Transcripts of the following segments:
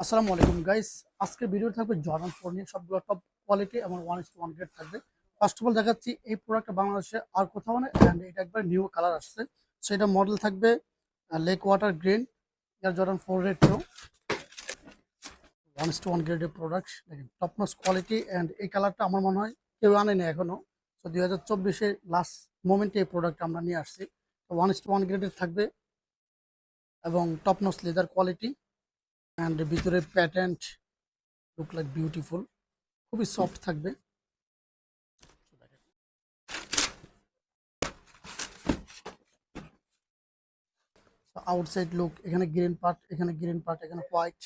আসসালামু আলাইকুম গাইস আজকের ভিডিও থাকবে জর্ডান ফোর নিয়ে সবগুলো টপ কোয়ালিটি এবং ওয়ান ইস ওয়ান গ্রেড থাকবে। ফার্স্ট অফ অল দেখাচ্ছি এই প্রোডাক্টটা বাংলাদেশে আর কোথাও না অ্যান্ড এটা একবার নিউ কালার আসছে। সো এটা মডেল থাকবে lake water green Air Jordan four red pro one is to one গ্রেডের প্রোডাক্ট দেখেন টপ নস কোয়ালিটি অ্যান্ড এই কালারটা আমার মনে হয় কেউ আনেনি এখনও তো দুই হাজার চব্বিশে লাস্ট মোমেন্টে এই প্রোডাক্ট আমরা নিয়ে আসছি। ওয়ান ইস টু ওয়ান গ্রেডের থাকবে, এবং top notch leather quality and ভিতরে প্যাটেন্ট লুক লাইক বিউটিফুল খুবই সফট থাকবে। আউটসাইড লুক এখানে গ্রিন পার্ট এখানে গ্রিন পার্ট এখানে হোয়াইট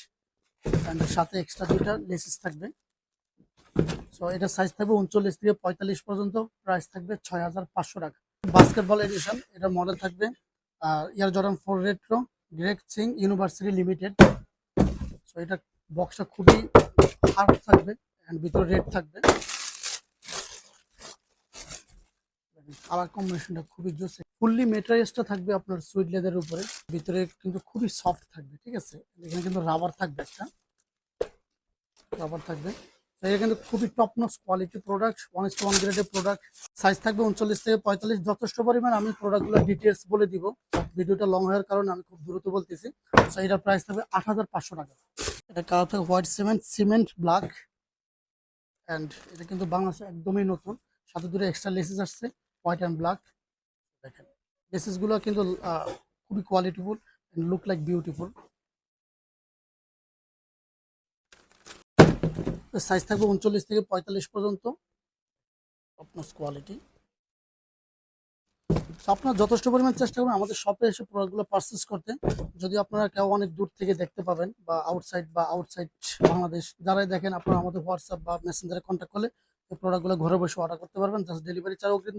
অ্যান্ড সাথে এক্সট্রা দুইটা লেসেস থাকবে। সো এটা সাইজ থাকবে উনচল্লিশ থেকে পঁয়তাল্লিশ পর্যন্ত। প্রাইস থাকবে ছয় হাজার পাঁচশো টাকা। বাস্কেটবল এডিশন এটা মডেল থাকবে। আর ইয়ার জর্ডান ফোর রেট্রো গ্রেক সিং ইউনিভার্সিটি লিমিটেড সো এটা বক্সটা খুবই হার্ড থাকবে অ্যান্ড ভিতরে রেড থাকবে। কালার কম্বিনেশনটা খুবই জোসে। ফুললি মেটেরিয়ালসটা থাকবে আপনার সুইট লেদারের উপরে। ভিতরে কিন্তু খুবই সফট থাকবে, ঠিক আছে? এখানে কিন্তু রাবার থাকবে একটা। রাবার থাকবে। এটা কিন্তু খুবই top quality product one is one গ্রেডের প্রোডাক্ট সাইজ থাকবে উনচল্লিশ থেকে পঁয়তাল্লিশ, যথেষ্ট পরিমাণ আমি প্রোডাক্টগুলো ডিটেলস বলে দিব। ভিডিওটা লং হওয়ার কারণে আমি খুব দ্রুত বলতেছি। তো এটার প্রাইস থাকবে আট হাজার পাঁচশো টাকা। এটা কালার থাকবে white cement cement black and এটা কিন্তু বাংলাদেশে একদমই নতুন। সাথে দুটো এক্সট্রা লেসেস আসছে হোয়াইট অ্যান্ড ব্ল্যাক দেখেন লেসেসগুলো কিন্তু খুবই কোয়ালিটিফুল and look like beautiful size থাকবে উনচল্লিশ থেকে পঁয়তাল্লিশ পর্যন্ত। টপনস কোয়ালিটি আপনারা যথেষ্ট পরিমাণ চেষ্টা করবেন আমাদের শপে এসে প্রোডাক্টগুলো পারচেস করতে। যদি আপনারা কেউ অনেক দূর থেকে দেখতে পাবেন বা আউটসাইড বা আউটসাইড বাংলাদেশ, যারাই দেখেন আপনারা আমাদের হোয়াটসঅ্যাপ বা মেসেঞ্জারে কন্ট্যাক্ট করলে এই প্রোডাক্টগুলো ঘরে বসে অর্ডার করতে পারবেন। জাস্ট ডেলিভারি চার্জ অগ্রিম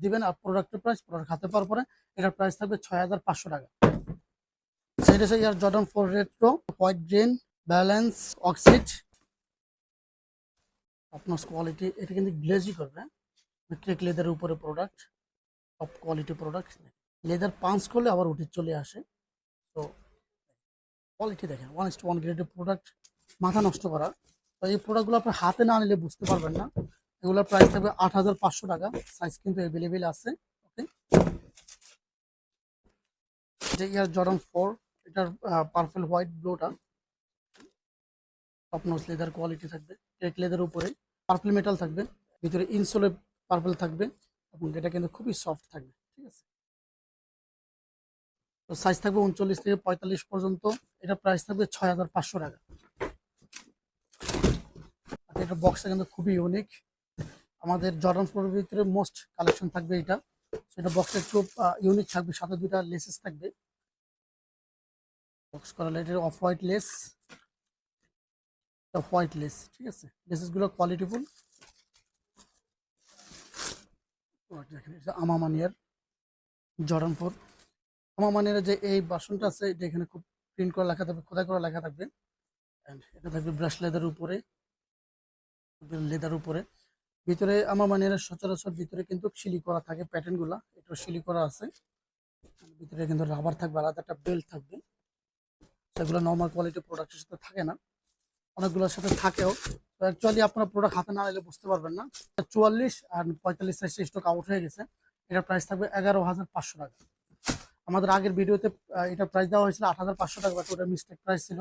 দিবেন- আর প্রোডাক্টের প্রাইস প্রোডাক্ট হাতে পাওয়ার পরে এটার প্রাইস থাকবে ছয় হাজার পাঁচশো টাকা। সেটা হচ্ছে Air Jordan four retro white green balance oxide আপনার কোয়ালিটি এটা কিন্তু গ্লেজি করবে। ক্রেক লেদারের উপরে product top quality product leather punch করলে আবার উঠে চলে আসে। তো কোয়ালিটি দেখেন ওয়ান ইস ওয়ান গ্রেডের প্রোডাক্ট মাথা নষ্ট করা। তো এই প্রোডাক্টগুলো আপনি হাতে না নিলে বুঝতে পারবেন না। এগুলোর প্রাইস থাকবে আট হাজার পাঁচশো টাকা। সাইজ কিন্তু অ্যাভেলেবেল আছে ওকে এটা ইয়ার জর্ডন ফোর, এটার পার্পল হোয়াইট ব্লুটা টপ নোজ লেদার কোয়ালিটি থাকবে। ক্রেক লেদার উপরে। পার্পল মেটাল থাকবে, ভিতরে ইনসোলে পার্পল থাকবে এবং এটা কিন্তু খুবই সফট থাকবে, ঠিক আছে? তো সাইজ থাকবে উনচল্লিশ থেকে পঁয়তাল্লিশ পর্যন্ত, এটা প্রাইস থাকবে ছয় হাজার পাঁচশো টাকা। এটা বক্সটা কিন্তু খুবই ইউনিক আমাদের জর্ডান ফোরের ভিতরে মোস্ট কালেকশন থাকবে এটা। সেটা বক্সটা একটু ইউনিক থাকবে, সাথে দুইটা লেসেস থাকবে। বক্স করা এটার off white lace white lace ঠিক আছে? লেসেসগুলো কোয়ালিটিফুল দেখেন, এটা আমামানিয়ার জর্ডান আমামানিয়ার যে এই বাসনটা আছে, এটা এখানে খুব প্রিন্ট করা লেখা থাকবে, খোদাই করা লেখা থাকবে। এটা থাকবে ব্রাশ লেদার উপরে। লেদার উপরে। ভিতরে আমার মানিয়ার সচরাচর ভিতরে কিন্তু সিলি করা থাকে প্যাটার্নগুলা এটা সিলি করা আছে। ভিতরে কিন্তু রাবার থাকবে আলাদা একটা বেল্ট থাকবে। সেগুলো নর্মাল কোয়ালিটি প্রোডাক্টের সাথে থাকে না। অনেকগুলোর সাথে থাকেও। অ্যাকচুয়ালি আপনার প্রোডাক্ট হাতে না নিলে বুঝতে পারবেন না। চুয়াল্লিশ আর পঁয়তাল্লিশ সাইজ স্টক আউট হয়ে গেছে। এটার প্রাইস থাকবে এগারো হাজার পাঁচশো টাকা। আমাদের আগের ভিডিওতে এটার প্রাইস দেওয়া হয়েছিল আট হাজার পাঁচশো টাকা বাট ওটা মিস্টেক প্রাইস ছিল।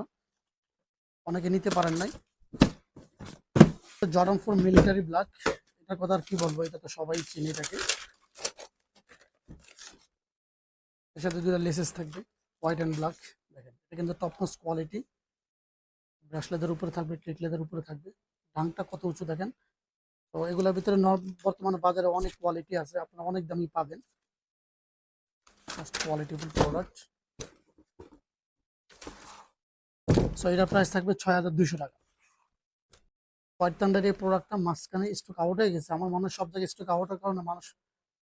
অনেকে নিতে পারেন নাই। জর্ডন ফোর মিলিটারি ব্ল্যাক এটার কথা আর কি বলব, এটা তো সবাই চিনি এটাকে এর সাথে দুটো লেসেস থাকবে হোয়াইট অ্যান্ড ব্ল্যাক দেখেন, এটা কিন্তু top nose quality brush leather উপরে থাকবে ক্লিক লেদার উপরে থাকবে। ডাংটা কত উঁচু দেখেন? তো এগুলোর ভিতরে বর্তমানে বাজারে অনেক কোয়ালিটি আছে, আপনারা অনেক দামি পাবেন। কোয়ালিটিফুল প্রোডাক্ট সো এটার প্রাইস থাকবে ছয় হাজার দুইশো টাকা। হোয়াইট থান্ডার এই প্রোডাক্টটা মাঝখানে স্টক আউট হয়ে গেছে। আমার মনে হয় সব জায়গায় স্টক আউটের কারণে মানুষ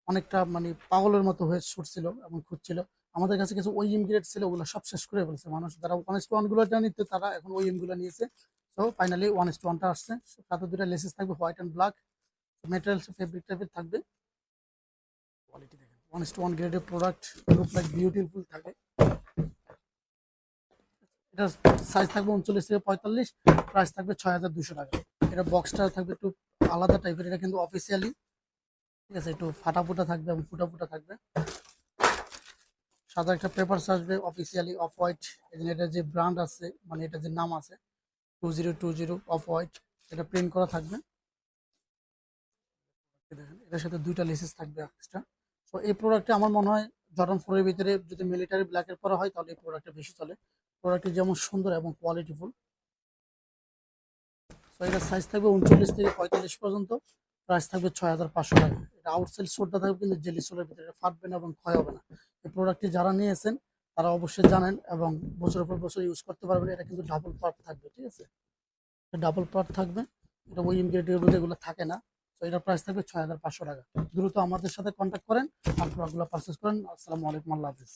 অনেকটা মানে পাগলের মতো হয়ে ছুটছিল এবং খুঁজছিল। আমাদের কাছে কিছু ওই গ্রেড ছিল, ওগুলো সব শেষ করে ফেলছে। মানুষ যারা ওয়ান ইস ওয়ানগুলো নিতে তারা এখন ওই গুলো নিয়েছে। তো ফাইনালি ওয়ান ইস ওয়ানটা আসছে। তাতে দুটা লেসেস থাকবে white and black materials fabric টাইপের থাকবে। কোয়ালিটি দেখেন ওয়ান ইস ওয়ান গ্রেডের প্রোডাক্ট লুক লাইক বিউটিফুল থাকে। এটার সাইজ থাকবে উনচল্লিশ থেকে পঁয়তাল্লিশ প্রাইস থাকবে ছয় হাজার দুশো টাকা। এটা বক্সটা থাকবে একটু আলাদা টাইপের এটা কিন্তু অফিসিয়ালি ঠিক আছে, একটু ফাটা ফুটা থাকবে এবং ফুটা ফুটা থাকবে। সাদা একটা পেপারস আসবে অফিসিয়ালি অফ হোয়াইট এটা যে ব্র্যান্ড আছে মানে এটা যে নাম আছে two zero two zero off white এটা প্রিন্ট করা থাকবে। দেখেন, এটার সাথে দুইটা লেসেস থাকবে এক্সট্রা তো এই প্রোডাক্টটা আমার মনে হয় জর্ডন ফোরের ভিতরে যদি মিলিটারি ব্ল্যাকের পরা হয়, তাহলে এই প্রোডাক্টটা বেশি চলে। প্রোডাক্টটি যেমন সুন্দর এবং কোয়ালিটিফুল তো এটার সাইজ থাকবে উনচল্লিশ থেকে পঁয়তাল্লিশ পর্যন্ত। প্রাইস থাকবে ছয় হাজার পাঁচশো টাকা। এটা আউটসাইড সোলটা থাকবে, কিন্তু জেলি সোলের ভিতরে ফাটবে না এবং ক্ষয় হবে না। এই প্রোডাক্টটি যারা নিয়েছেন, তারা অবশ্যই জানেন এবং বছরের পর বছর ইউজ করতে পারবেন। এটা কিন্তু ডাবল পার্ট থাকবে, ঠিক আছে? ডাবল পার্ট থাকবে। এটা ওই ইনগ্রেডিয়েন্ট যেগুলো থাকে না তো এটার প্রাইস থাকবে ছয় হাজার পাঁচশো টাকা। দ্রুত আমাদের সাথে কন্ট্যাক্ট করেন, আর প্রোডাক্টগুলো পারচেস করেন। আসসালামু আলাইকুম, আল্লাহ হাফিজ।